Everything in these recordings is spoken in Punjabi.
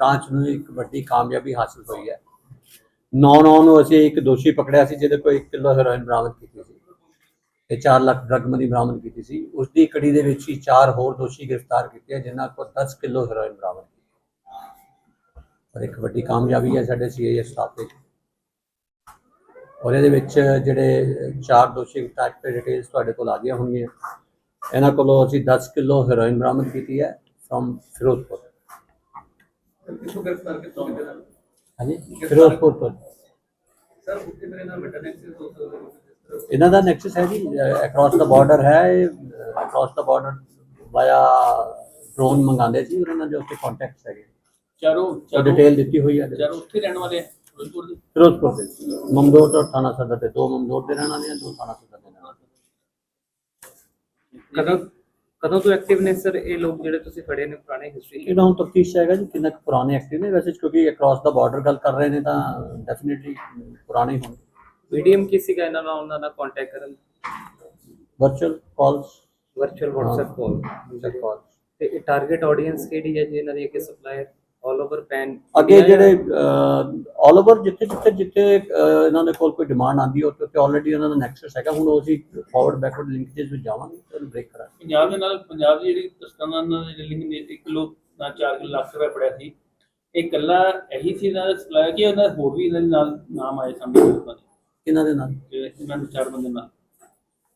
ਬ੍ਰਾਂਚ ਨੂੰ ਇੱਕ ਵੱਡੀ ਕਾਮਯਾਬੀ ਹਾਸਲ ਹੋਈ ਹੈ। 9-9 ਨੂੰ ਅਸੀਂ ਇੱਕ ਦੋਸ਼ੀ ਪਕੜਿਆ ਸੀ ਜਿਹਦੇ ਕੋਲ 1 ਕਿਲੋ ਹੈਰੋਇਨ ਬਰਾਮਦ ਕੀਤੀ ਸੀ ਤੇ 4 ਲੱਖ ਡਰਗ ਮਨੀ ਬਰਾਮਦ ਕੀਤੀ ਸੀ। ਉਸ ਦੀ ਕੜੀ ਦੇ ਵਿੱਚ ਹੀ ਚਾਰ ਹੋਰ ਦੋਸ਼ੀ ਗ੍ਰਿਫਤਾਰ ਕੀਤੇ ਆ, ਜਿਨ੍ਹਾਂ ਕੋਲ 10 ਕਿਲੋ ਹੈਰੋਇਨ ਬਰਾਮਦ ਕੀਤੀ ਔਰ ਇੱਕ ਵੱਡੀ ਕਾਮਯਾਬੀ ਹੈ ਸਾਡੇ ਸੀਆਈਏ ਸਟਾਫ ਦੇ ਔਰ ਇਹਦੇ ਵਿੱਚ ਜਿਹੜੇ ਚਾਰ ਦੋਸ਼ੀ ਗ੍ਰਿਫਤਾਰ ਕੀਤੇ ਡਿਟੇਲਸ ਤੁਹਾਡੇ ਕੋਲ ਆ ਗਈਆਂ ਹੋਣਗੀਆਂ। ਇਹਨਾਂ ਕੋਲੋਂ ਅਸੀਂ 10 ਕਿਲੋ ਹੈਰੋਇਨ ਬਰਾਮਦ ਕੀਤੀ ਹੈ ਫਰਮ ਫਿਰੋਜ਼ਪੁਰ। ਕਿੱਥੋਂ ਗ੍ਰਿਫਤਾਰ ਕੀਤਾ ਹੋਇਆ ਇਹਨਾਂ ਨੂੰ? ਹਾਂਜੀ ਫਿਰੋਜ਼ਪੁਰ ਤੋਂ। ਸਰ ਉੱਥੇ ਮੇਰੇ ਨਾਲ ਵੱਡਾ ਨੈਕਸਸ ਹੋ। ਸਕਦਾ ਇਹਨਾਂ ਦਾ ਨੈਕਸਸ ਹੈ ਜੀ ਅਕ੍ਰੋਸ ਦਾ ਬਾਰਡਰ ਹੈ ਅਕ੍ਰੋਸ ਦਾ ਬਾਰਡਰ ਵਾਇਆ ਡਰੋਨ ਮੰਗਾਉਂਦੇ ਸੀ ਇਹਨਾਂ ਦੇ ਉੱਤੇ ਕੰਟੈਕਟਸ ਹੈਗੇ। ਚਾਰੋਂ ਚਾਰੋਂ ਡਿਟੇਲ ਦਿੱਤੀ ਹੋਈ ਹੈ। ਚਾਰੋਂ ਉੱਥੇ ਰਹਿਣ ਵਾਲੇ ਫਿਰੋਜ਼ਪੁਰ ਦੇ? ਫਿਰੋਜ਼ਪੁਰ ਦੇ। ਮਮਦੋਟ ਔਰ ਥਾਣਾ ਸਦਰ ਦੇ ਦੋ ਮਮਦੋਟ ਦੇ ਰਹਿਣ ਵਾਲੇ ਆ ਦੋ ਥਾਣਾ ਸਦਰ ਦੇ ਰਹਿਣ ਵਾਲੇ ਕਦੋਂ? ਕਦੋਂ ਤੋਂ ਐਕਟਿਵ ਨੇ ਸਰ ਇਹ ਲੋਕ ਜਿਹੜੇ ਤੁਸੀਂ ਫੜੇ ਨੇ ਪੁਰਾਣੇ ਹਿਸਟਰੀ ਇਹਨਾਂ ਹੁਣ ਤਫਤੀਸ਼ ਹੈਗਾ ਜੀ? ਕਿੰਨਾ ਕੁ ਪੁਰਾਣੇ ਐਕਟਿਵ ਨੇ? ਵੈਸੇ ਕਿਉਂਕਿ ਅਕ੍ਰੋਸ ਦਾ ਬਾਰਡਰ ਗੱਲ ਕਰ ਰਹੇ ਨੇ ਤਾਂ ਡੈਫੀਨਿਟਲੀ ਪੁਰਾਣੇ ਹੋਣਗੇ। ਮੀਡੀਅਮ ਕੀ ਸੀਗਾ ਇਹਨਾਂ ਨਾਲ ਉਹਨਾਂ ਨਾਲ ਕੰਟੈਕਟ ਕਰਨ? Virtual calls virtual WhatsApp call call ਤੇ ਇਹ ਟਾਰਗੇਟ ਆਡੀਅנס ਕਿਹੜੀ ਹੈ ਜੀ ਇਹਨਾਂ ਦੀ? ਅੱਗੇ ਸਪਲਾਇਰ ਆਲ ਓਵਰ ਪੈਨ ਅੱਗੇ ਜਿਹੜੇ ਆਲ ਓਵਰ ਜਿੱਥੇ ਜਿੱਥੇ ਜਿੱਥੇ ਅਹ, ਇਹਨਾਂ ਦੇ ਕੋਲ ਕੋਈ ਡਿਮਾਂਡ ਆਂਦੀ ਹੈ ਉੱਥੇ ਉੱਥੇ ਆਲਰੇਡੀ ਉਹਨਾਂ ਦਾ ਨੈਕਸਸ ਹੈਗਾ। ਹੁਣ ਉਹ ਅਸੀਂ ਫਾਰਵਰਡ ਬੈਕਵਰਡ ਲਿੰਕੇਜ ਵਿੱਚ ਜਾਵਾਂਗੇ ਤੇ ਉਹਨੂੰ ਬ੍ਰੇਕ ਕਰਾਂਗੇ। ਪੰਜਾਬ ਦੇ ਨਾਲ ਪੰਜਾਬ ਦੀ ਜਿਹੜੀ ਤਸਕਰਾਂ ਨਾਲ ਦੀ ਲਿੰਕ ਨੇ 1 ਕਿਲੋ ਨਾਲ 4 ਲੱਖ ਰੁਪਏ ਫੜਿਆ ਸੀ। ਇਹ ਇਕੱਲਾ ਇਹੀ ਸੀ ਇਹਨਾਂ ਦਾ ਸਪਲਾਈ ਕਿ ਉਹਨਾਂ ਦੇ ਹੋਰ ਵੀ ਇਹਨਾਂ ਦੇ ਨਾਲ ਨਾਮ ਆਏ ਸਾਹਮਣੇ? ਲੋਕਾਂ ਦੇ ਇਹਨਾਂ ਦੇ ਨਾਲ? ਤੇ ਇਹਨਾਂ ਦੇ ਚਾਰ ਬੰਦੇ ਨਾਲ।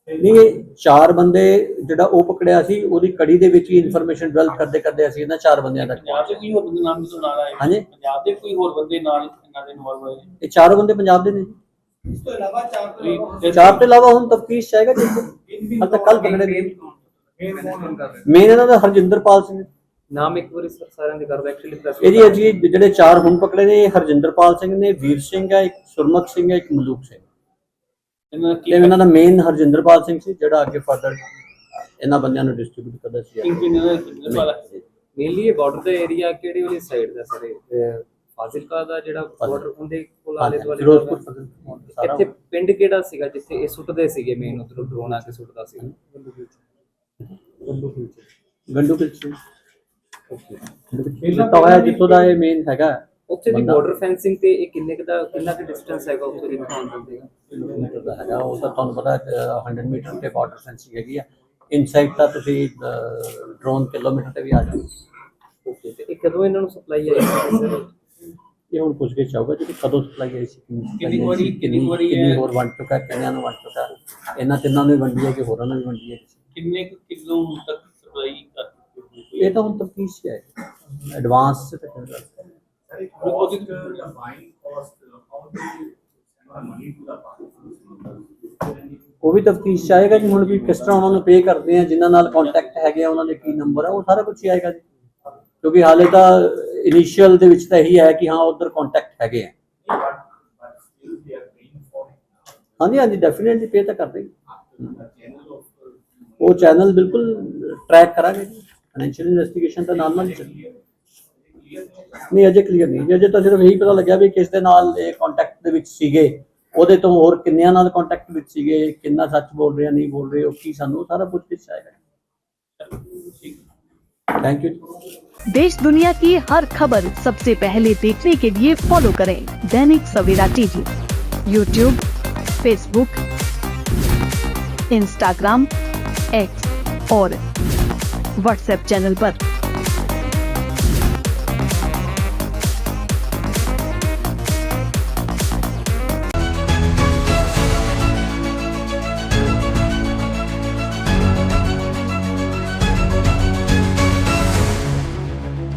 ਨਹੀਂ ਇਹ ਚਾਰ ਬੰਦੇ ਜਿਹੜਾ ਉਹ ਪਕੜਿਆ ਸੀ ਉਹਦੀ ਕੜੀ ਦੇ ਵਿੱਚ ਹੀ ਇਨਫੋਰਮੇਸ਼ਨ ਡਿਵੈਲਪ ਕਰਦੇ ਕਰਦੇ ਅਸੀਂ ਇਹਨਾਂ ਚਾਰ ਬੰਦਿਆਂ ਤੱਕ ਪੰਜਾਬ ਦੇ ਕੋਈ ਹੋਰ ਬੰਦੇ ਨਾਮ ਨਾਲ ਆਏ ਹਾਂਜੀ। ਪੰਜਾਬ ਦੇ ਕੋਈ ਹੋਰ ਬੰਦੇ ਨਾਲ ਇਹਨਾਂ ਦੇ ਇਨਵੋਲਵ ਹੋਏ ਨੇ? ਇਹ ਚਾਰੋਂ ਬੰਦੇ ਪੰਜਾਬ ਦੇ ਨੇ। ਇਸ ਤੋਂ ਇਲਾਵਾ ਚਾਰ ਤੋਂ ਇਲਾਵਾ ਚਾਰ ਤੋਂ ਇਲਾਵਾ ਹੁਣ ਤਫਤੀਸ਼ ਚਾਹੇਗਾ ਜੀ। ਹਾਲ ਤੱਕ ਕੱਲ ਪਕੜੇ ਨੇ ਕਰ ਮੇਨ ਇਹਨਾਂ ਦਾ ਹਰਜਿੰਦਰਪਾਲ ਸਿੰਘ। ਨਾਮ ਇੱਕ ਵਾਰੀ ਸਰ ਸਾਰਿਆਂ ਦੇ ਕਰ ਦੋ ਐਕਚੁਅਲੀ ਪ੍ਰੈਸ ਇਹ ਜੀ ਅਜੀ ਜਿਹੜੇ ਚਾਰ ਹੁਣ ਪਕੜੇ ਨੇ ਇਹ ਹਰਜਿੰਦਰਪਾਲ ਸਿੰਘ ਨੇ ਵੀਰ ਸਿੰਘ ਹੈ ਇੱਕ ਸੁਰਮਤ ਸਿੰਘ ਹੈ ਇੱਕ ਮਲੂਕ ਸਿੰਘ। ਇਹਨਾਂ ਦਾ ਕੀ ਤੇ ਇਹਨਾਂ ਦਾ ਮੇਨ ਹਰਜਿੰਦਰਪਾਲ ਸਿੰਘ ਸੀ ਜਿਹੜਾ ਅੱਗੇ ਫਰਦਰ ਇਹਨਾਂ ਬੰਦਿਆਂ ਨੂੰ ਡਿਸਟ੍ਰੀਬਿਊਟ ਕਰਦਾ ਸੀ। ਵਾਲਾ ਮੇਨਲੀ ਇਹ ਬਾਰਡਰ ਦਾ ਏਰੀਆ ਕਿਹੜੀ ਵਾਲੀ ਸਾਈਡ ਦਾ ਸਰ? ਇਹ ਫਾਜ਼ਿਲਕਾ ਦਾ ਜਿਹੜਾ ਬਾਰਡਰ ਉਹਦੇ ਕੋਲ ਆਲੇ ਦੁਆਲੇ ਫਿਰੋਜ਼ਪੁਰ ਸਾਰਾ ਇੱਥੇ ਪਿੰਡ ਕਿਹੜਾ ਸੀਗਾ ਜਿੱਥੇ ਇਹ ਸੁੱਟਦੇ ਸੀਗੇ ਮੇਨ ਉਧਰੋਂ ਡਰੋਨ ਆ ਕੇ ਸੁੱਟਦਾ ਸੀ? ਗੰਡੂ ਕਿਲਚੀ ਪਹਿਲਾਂ ਤਾਂ ਹੋਇਆ ਜਿੱਥੋਂ ਦਾ ਇਹ ਮੇਨ ਹੈਗਾ। ਉੱਥੇ ਦੀ ਬੰਦਾ- ਬਾਰਡਰ ਫੈਂਸਿੰਗ ਤੇ ਇਹ ਕਿੰਨੇ ਕੁ ਦਾ ਕਿੰਨਾ ਕੁ ਡਿਸਟੈਂਸ ਹੈਗਾ ਉੱਥੇ ਦੀ ਪਹੁੰਚ ਜਾਂਦੇ ਕਿਲੋਮੀਟਰ ਦਾ ਹੈਗਾ ਉਹ ਤਾਂ ਤੁਹਾਨੂੰ ਪਤਾ ਹੈ, 100 ਮੀਟਰ ਤੇ ਬਾਰਡਰ ਫੈਂਸਿੰਗ ਹੈਗੀ ਆ। ਇਨਸਾਈਡ ਤਾਂ ਤੁਸੀਂ ਡਰੋਨ ਕਿਲੋਮੀਟਰ ਤੇ ਵੀ ਆ ਜਾਓ। ਓਕੇ ਤੇ ਇਹ ਕਦੋਂ ਇਹਨਾਂ ਨੂੰ ਸਪਲਾਈ ਆਈ ਸੀ ਇਹ ਹੁਣ ਪੁੱਛ ਕੇ ਚਾਹੂਗਾ ਕਿ ਕਦੋਂ ਸਪਲਾਈ ਆਈ ਸੀ ਕਿੰਨੀ ਕੁ ਵਾਰੀ- ਕਿੰਨੀ ਕੁ ਵਾਰੀ ਇਹ- ਹੋਰ ਵੰਡ ਚੁੱਕਾ ਕਿੰਨਿਆਂ ਨੂੰ ਵੰਡ ਚੁੱਕਾ? ਇਹਨਾਂ ਤਿੰਨਾਂ ਨੂੰ ਵੰਡੀ ਹੈ ਕਿ ਹੋਰਾਂ ਨੂੰ ਵੀ ਵੰਡੀ ਹੈ? ਕਿੰਨੇ ਕੁ ਕਿਲੋ ਤੱਕ ਸਪਲਾਈ ਕਰ? ਇਹ ਤਾਂ ਹੁਣ ਤਫਤੀਸ਼ ਹੈ। ਐਡਵਾਂਸ ਤੇ ਚੱਲ ਰਿਹਾ ਹੈ। ਉਹਦੀ ਉਹ ਵੀ ਤਫਤੀਸ਼ ਆਏਗਾ ਕਿ ਹੁਣ ਵੀ ਕਿਸ ਤਰ੍ਹਾਂ ਉਹਨਾਂ ਨੂੰ ਪੇ ਕਰਦੇ ਆ ਜਿਨ੍ਹਾਂ ਨਾਲ ਕੰਟੈਕਟ ਹੈਗੇ ਆ ਉਹਨਾਂ ਦੇ ਕੀ ਨੰਬਰ ਆ ਉਹ ਸਾਰਾ ਕੁਝ ਹੀ ਆਏਗਾ ਜੀ। ਕਿਉਂਕਿ ਹਾਲੇ ਤਾਂ ਇਨੀਸ਼ੀਅਲ ਦੇ ਵਿੱਚ ਤਾਂ ਇਹੀ ਹੈ ਕਿ ਹਾਂ ਉਧਰ ਕੰਟੈਕਟ ਹੈਗੇ ਆ। ਹਾਂਜੀ ਹਾਂਜੀ ਡੈਫੀਨਿਟਲੀ ਪੇ ਤਾਂ ਕਰਦੇ ਹੀ। ਉਹ ਚੈਨਲ ਬਿਲਕੁਲ ਟਰੈਕ ਕਰਾਂਗੇ ਜੀ। ਫਾਈਨੈਂਸ਼ੀਅਲ ਇਨਵੈਸਟੀਗੇਸ਼ਨ ਤਾਂ ਨਾਲ ਨਾਲ ਹੀ ਚੱਲੇਗੀ। ਨਹੀਂ ਅਜੇ ਕਲੀਅਰ ਨਹੀਂ ਜੀ, ਅਜੇ ਤਾਂ ਸਿਰਫ ਇਹੀ ਪਤਾ ਲੱਗਿਆ ਵੀ ਕਿਸ ਦੇ ਨਾਲ ਇਹ ਕੰਟੈਕਟ ਦੇ ਵਿੱਚ ਸੀਗੇ ਉਹਦੇ ਤੋਂ ਹੋਰ ਕਿੰਨਿਆਂ ਨਾਲ ਕੰਟੈਕਟ ਵਿੱਚ ਸੀਗੇ ਕਿੰਨਾ ਸੱਚ ਬੋਲ ਰਹੇ ਆ ਨਹੀਂ ਬੋਲ ਰਹੇ ਉਹ ਕੀ ਸਾਨੂੰ ਸਾਰਾ ਕੁਝ ਵਿੱਚ ਆਏਗਾ ਥੈਂਕ ਯੂ देश दुनिया की हर खबर सबसे पहले देखने के लिए फॉलो करें Dainik Savera TV YouTube Facebook Instagram X और व्हाट्सएप चैनल पर।